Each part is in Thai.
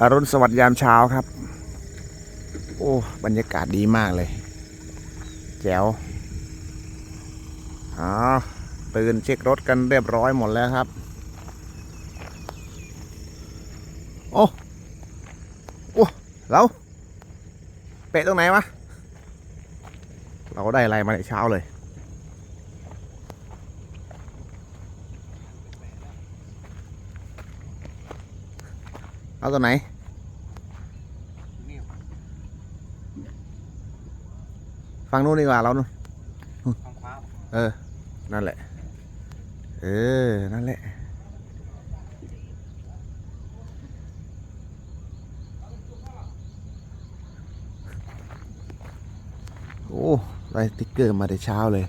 อรุณสวัสดิ์ยามเช้าครับ โอ้บรรยากาศดีมากเลย แจ๋วอ๋อตื่นเช็ครถกันเรียบร้อยหมดแล้วครับ โอ้โอ้เราเปะตรงไหนวะ เราได้อะไรมาในเช้าเลย เอาตัวไหนฟังนู้นดีกว่าเรานู่นทางขวาเออ นั่นแหละ เออ นั่นแหละ โอ้ได้สติ๊กเกอร์มาแต่เช้าเลย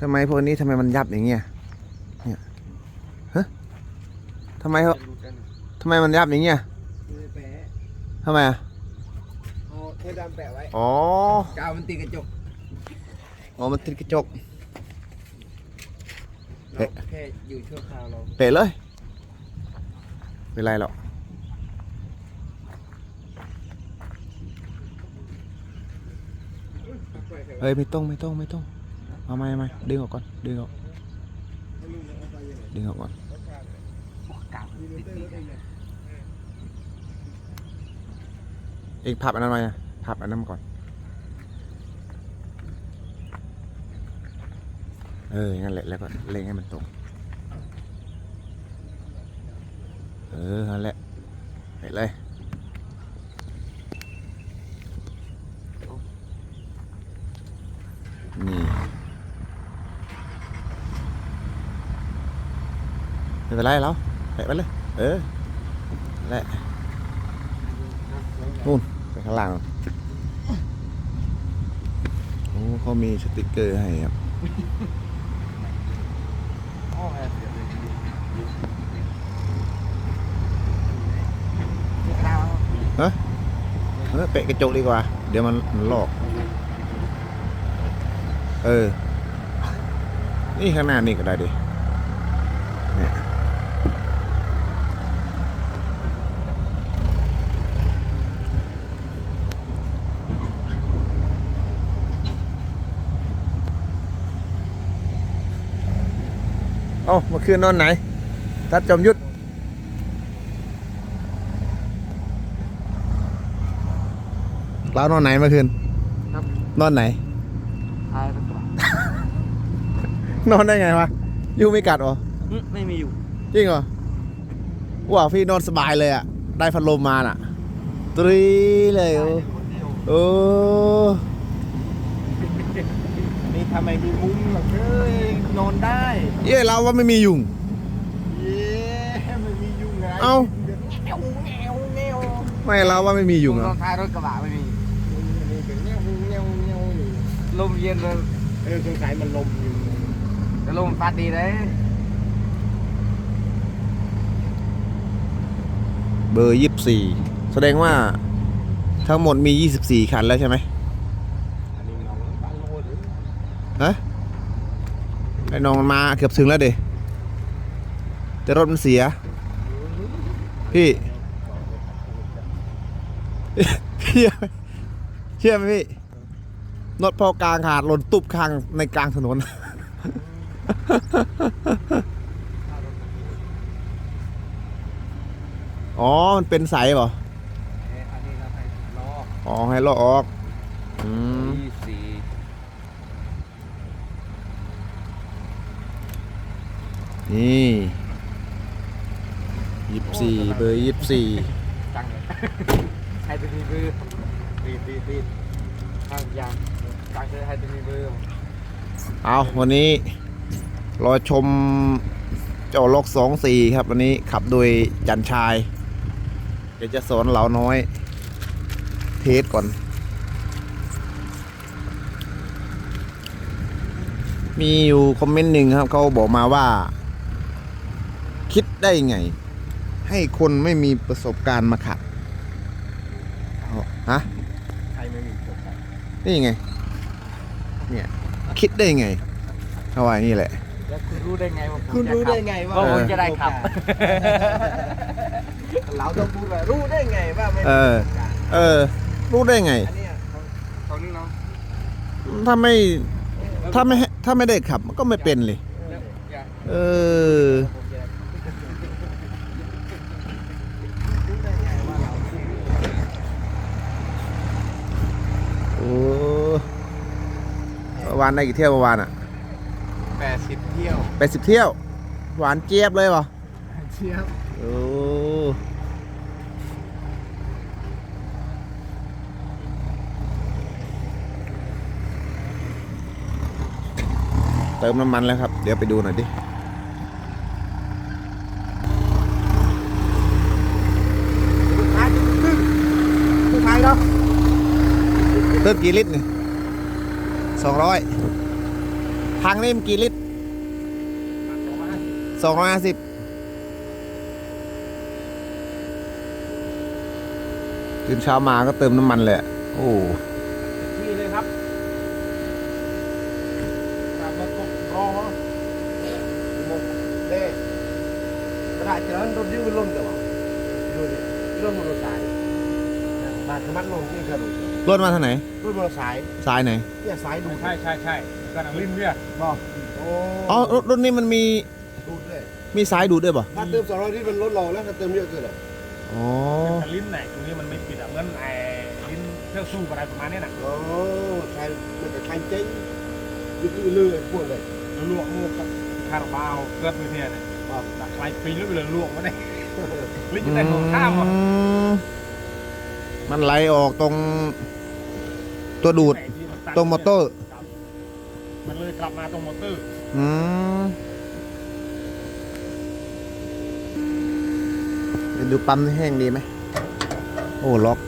ทำไมพวกนี้ทำไมมันยับอย่างเงี้ยเนี่ยฮะทำไมเขาจะรู้กันทำไมมันยับอย่างเงี้ยคือแปะทำไมอะเอาเทปดำแปะไว้อ๋อกาวมันตีกระจกอ๋อมันติดกระจกเอ๊ะเราแค่อยู่ชั่วคราวเราเปะเลยไม่เป็นไรหรอกเฮ้ยไม่ต้องไม่ต้องไม่ต้องเอาไม่ไม่ดึงออกก่อนดึงออกดึงออกก่อน กาวติดติดกัน เองพับอันนั้นมานะพับอันนั้นมาก่อน เอองั้นแหละแล้วก็เล็งให้มันตรง เออนั่นแหละไปเลยนี่ไม่เป็นไรแล้ว แปะไปเลย เออแหละนู่นไปข้างล่างโอ้เขามีสติกเกอร์ให้ครับเสียบเลยเออเปะกระจกดีกว่า เดี๋ยวมันมันลอก เออ นี่ข้างหน้านี่ก็ได้ดิเนี่ย เอ้าเมื่อคืนนอนไหน ทัดจอมยุทธเรานอนไหนเมื่อคืนครับ นอนไหน ทายไปก่อนนอนได้ไงวะยูไม่กัดเหรอ อืมไม่มีอยู่ จริงเหรอว้าวพี่นอนสบายเลยอะ ได้พัดลมมาน่ะ ตรีเลยโอ้คนเดียวโอ้นี่ทำไมมีมุ้งหรอกเอ้ย นอนได้ เย้เราว่าไม่มียุง เย้ไม่มียุงไงเอ้าแงวแงวแงวไม่เราว่าไม่มียุงเหรตออนท้ายรถกระบะไม่มีมีเป็นแงวแงวแงวอยู่ลมเย็นเลยเออสงสัยมันลมอยู่แต่ลมพัดดีเลยเบอร์ยี่สิบสี่แสดงว่าทั้งหมดมียี่สิบสี่คันแล้วใช่ไหมอันนี้น้องบ้านโลดหรือฮะ ไอ้น้องมันมาเกือบถึงแล้วเดแต่รถมันเสีย พี่เชื่อไหมเชื่อไหมพี่รถพอกลางขาดหล่นตุบข้างในกลางถนน อ๋อ มันเป็นใสเหรอเอ๊ะอันนี้เราให้ลออ๋อ ให้ล้อออก อืม ยี่สี่นี่ยี่สี่เบอร์ยี่สี่จังเลยให้ตัวมีเบอร์ปีดปีดปีดทางยางจังเลยให้ตัวมีเบอร์เอาวันนี้รอชมเจ้าล็อกสองสี่ครับ วันนี้ขับโดยจันชาย เดี๋ยวจะสอนเหลาน้อย เทสก่อน มีอยู่คอมเมนต์หนึ่งครับเขาบอกมาว่า คิดได้ไง ให้คนไม่มีประสบการณ์มาขับเอาฮะใครไม่มีประสบการณ์นี่ไง เนี่ยคิดได้ไงเขาว่าอย่างนี่แหละ แล้วคุณรู้ได้ไงว่าผมคุณรู้ได้ไงว่าว่าผมจะได้ขับเเราต้องพูดว่ารู้ได้ไงว่าไม่เออเออ รู้ได้ไง อันเนี้ยของของนี่เนาะถ้าไม่ถ้าไม่ให้ถ้าไม่ได้ขับมันก็ไม่เป็นเลยอย่าเออ รู้ได้ไงว่าเรา โอ้เมื่อวานได้กี่เที่ยวเมื่อวานอะแปดสิบเที่ยวไปสิบเที่ยว หวานเจี๊ยบเลยเหรอเชียบโอ้เติมน้ำมันแล้วครับ เดี๋ยวไปดูหน่อยดิท้ายผู้ชายเนาะเติมกี่ลิตรนี่ สองร้อยทางนี้มันกี่ลิตรสองร้อยห้าสิบตื่นเช้ามาก็เติมน้ำมันแหละ โอ้ นี่เลยครับกลับมาตกรอหมดเด้กระดาษเจริญรถดิ้วล้นเดี๋ยวดูดิล้นมอเตอร์ไซค์ บาดขมัดลงนี่คือรถมาทางไหนรถมอเตอร์ไซค์ซ้ายไหนเนี่ยสายดูดใช่ใช่ใช่กำลังริมเนี่ยบอกโอ้อ๋อรถรถนี้มันมีดูดเลยมีสายดูดด้วยป่ะถ้าเติมสองร้อยที่มันลดลงแล้วถ้าเติมเยอะเกินอะอ๋อแต่ลิ้นไหนตรงนี้มันไม่ปิดอะเหมือนไอ้ลิ้นเครื่องสู้อะไรประมาณนี้น่ะโอ้ใครมันจะใครเจ๊งยึดเลื่อยพวกเลยลวกลวกกับคาราบาวเกิดไปเนี่ยเนี่ยดักไฟปีนแล้วไปเลยลวกมาเนี่ยลิ้นจะได้ของข้ามอะอื มมันไหลออกตรงตัวดูด ตรงมอเตอร์มันเลยกลับมาตรงมอเตอร์ อืมเดี๋ยวดูปั๊มแห้งดีไหม โอ้ล็อก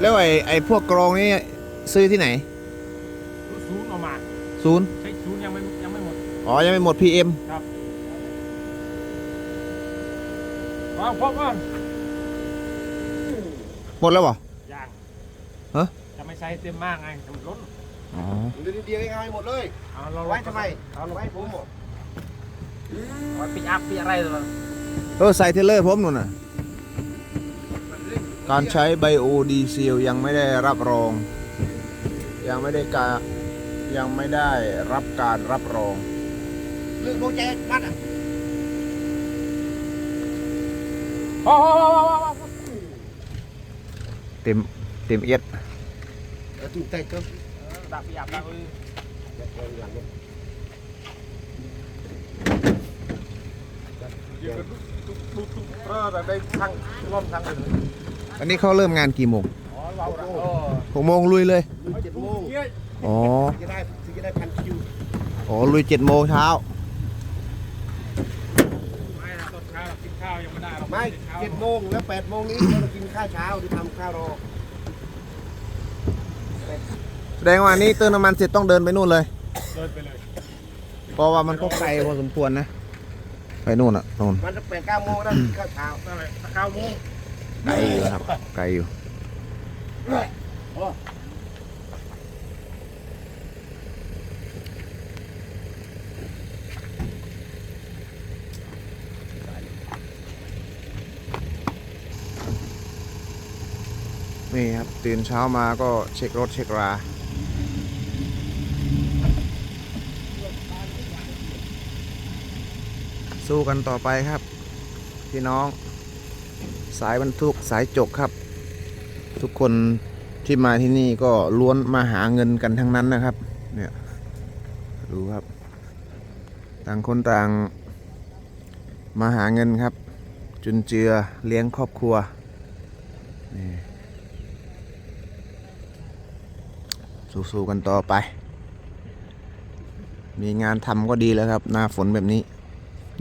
แล้วไอ้ไอ้พวกกรองนี่ซื้อที่ไหน ศูนย์ออกมาศูนย์ ใช้ศูนย์ยังไม่ยังไม่หมด อ๋อ ยังไม่หมด PM ว้าวพบว่าหมดแล้วเหรออย่างฮะจะไม่ใช้เต็มมากไงจะมันล้นอ๋อเดี๋ยวเดียวง่ายหมดเลย เอาเราไว้ทำไมเอาไว้ผมหมดไว้ปิดอัพปิดอะไรเลยเออใส่เทเลอร์ผมนู่นน่ะ การใช้ไบโอดีเซลยังไม่ได้รับรอง ยังไม่ได้การยังไม่ได้รับการรับรอง เรื่องโปรเจกต์มัดอะ โอ้โห เต็มเต็มเอียดแล้วตุ้มแต่ก็ดักปิดอัพดักเลยหลังยืนตุ๊กตุ๊กตุ๊กเออแต่ได้ทั้งล้มทั้งเลยอันนี้เขาเริ่มงานกี่โมงอ๋อเราละเออหกโมงลุยเลยเจ็ดโมงเฮ้ยอ๋อจะได้จะได้พันคิวอ๋อลุยเจ็ดโมงเช้า ไม่นะตอนเช้าเรากินข้าว ยังไม่ได้เราไม่กินข้าวเจ็ดโมงแล้วแปดโมงนี้เรากินข้าวเช้าหรือทำข้าวรอแสดงว่านี้เติมน้ำมันเสร็จต้องเดินไปนู่นเลย เดินไปเลยเพราะว่ามันก็ไกลพอสมควรนะ ไปนู่นอะนู่นมันจะแปดเก้าโมงแล้วกินข้าวเช้านั่นแหละข้าวโมงไกลอยู่ครับไกลอยู่ นี่ครับตื่นเช้ามาก็เช็ครถเช็คราสู้กันต่อไปครับ พี่น้อง สายบรรทุกสายจกครับ ทุกคนที่มาที่นี่ก็ล้วนมาหาเงินกันทั้งนั้นนะครับ เนี่ยดูครับ ต่างคนต่างมาหาเงินครับ จุนเจือเลี้ยงครอบครัวนี่ สู้ๆกันต่อไป มีงานทำก็ดีแล้วครับ หน้าฝนแบบนี้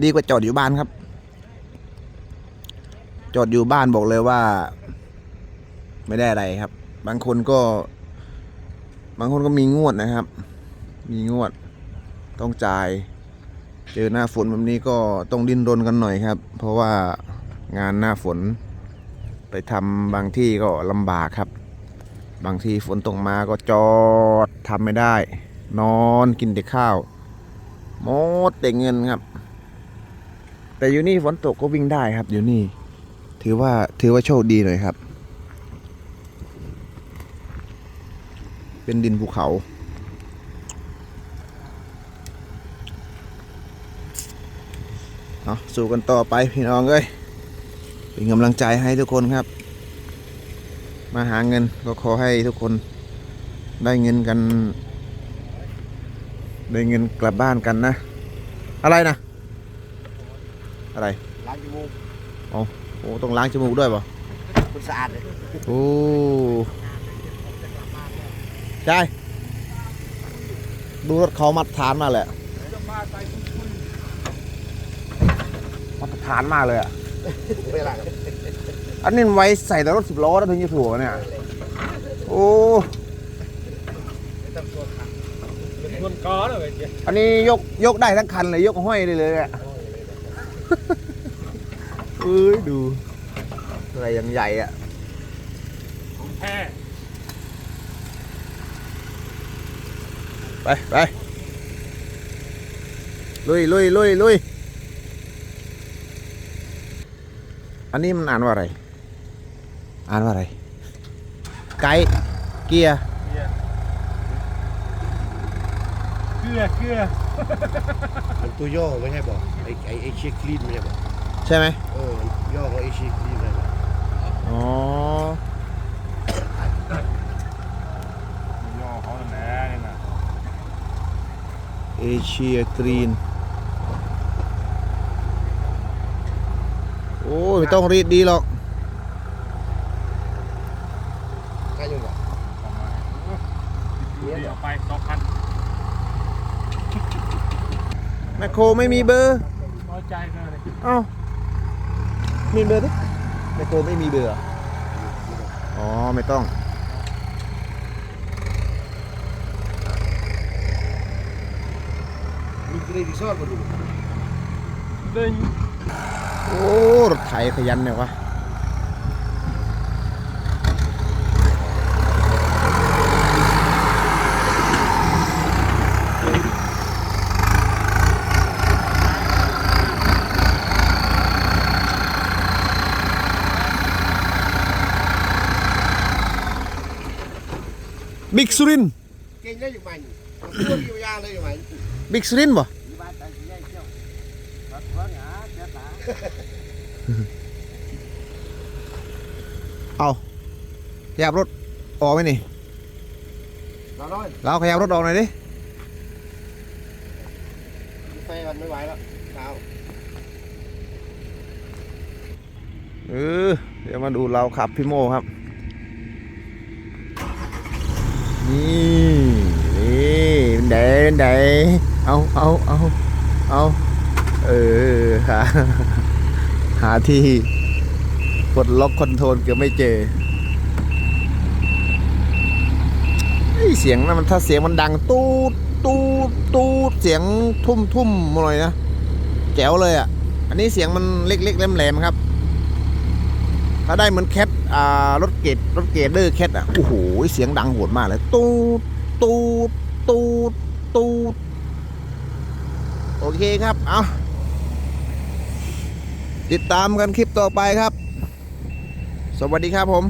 ดีกว่าจอดอยู่บ้านครับ จอดอยู่บ้านบอกเลยว่า ไม่ได้อะไรครับ บางคนก็ บางคนก็มีงวดนะครับ มีงวด ต้องจ่าย เจอหน้าฝนแบบนี้ก็ต้องดิ้นรนกันหน่อยครับ เพราะว่างานหน้าฝน ไปทำบางที่ก็ลำบากครับ บางทีฝนตกมาก็จอดทำไม่ได้ นอนกินแต่ข้าวหมดแต่เงินครับ แต่อยู่นี่ฝนตกก็วิ่งได้ครับ อยู่นี่ ถือว่าถือว่าโชคดีหน่อยครับ เป็นดินภูเขาเอาสู้กันต่อไปพี่น้องเอ้ยเป็นกำลังใจให้ทุกคนครับ มาหาเงินก็ขอให้ทุกคนได้เงินกัน ได้เงินกลับบ้านกันนะ อะไรนะ อะไรล้างจมูกโอ้ต้องล้างจมูกด้วยป่ะมันสะอาดเลยโอ้ใช่ดูรถเขามัดฐานมาเลยอะมัดฐานมากเลยอะเวลา อันนี้ไว้ใส่แต่รถสิบล้อแล้วถึงจะถูกอะเนี่ย โอ้คนก้อนเลยอันนี้ยกยกได้ทั้งคันเลยยกห้อยได้เลยอะเอ้ยดูอะไรอยังใหญ่อะแพ้ไปไปลุยลุยลุยลุยอันนี้มันอ่านว่าอะไร อ่านว่าอะไร ไกด์เกียร์เกลือเกลือมันตัวย่อไม่ใช่บอกไอ้ไอ้ไอ้เชียคลีนไม่ใช่บอกใช่ไหมเออย่อของไอ้เชียคลีนไม่ใช่บอกอ๋อย่อเขาแน่นี่นะเอเชียกรีน โอ้ยไม่ต้องรีดดีหรอก ใช่ยังบอก ประมาณเดี๋ยวไป สองพันแมคโครไม่มีเบอร์น้อยใจกันเลยเอ้ามีเบอร์ดิแมคโครไม่มีเบอร์เหรออ๋อไม่ต้องมีเกรดิซอนมาดูเดินโอ้รถไถขยันเนี่ยวะ บิ๊กสุรินทร์เก่งได้อยู่ไหมตัวอยู่ยาวเลยอยู่ไหมบิ๊กสุรินทร์บ่ที่บ้านตายที่ใหญ่เชี่ยวรัดร้อนหาเจ้าตาเอาขยับรถออกไหมนี่เราน้อยเราขยับรถออกหน่อยดิไฟมันไม่ไหวแล้วเช้าเออเดี๋ยวมาดูเราขับพี่โมครับ นี่ นี่เป็นไดเป็นไดเอาเอาเอาเอาเออหาหาที่กดล็อกคอนโทรลเกือบไม่เจอเฮ้เสียงนะมันถ้าเสียงมันดังตูดตูดตูดเสียงทุ่มทุ่มมาหน่อยนะแจ๋วเลยอะ อันนี้เสียงมันเล็กๆแหลมๆครับ ถ้าได้เหมือนแคทอ่ารถเกตรถเกตเดอร์แคทอะโอ้โหเสียงดังโหดมากเลยตูดตูด ตูดตูดโอเคครับ เอาติดตามกันคลิปต่อไปครับ สวัสดีครับผม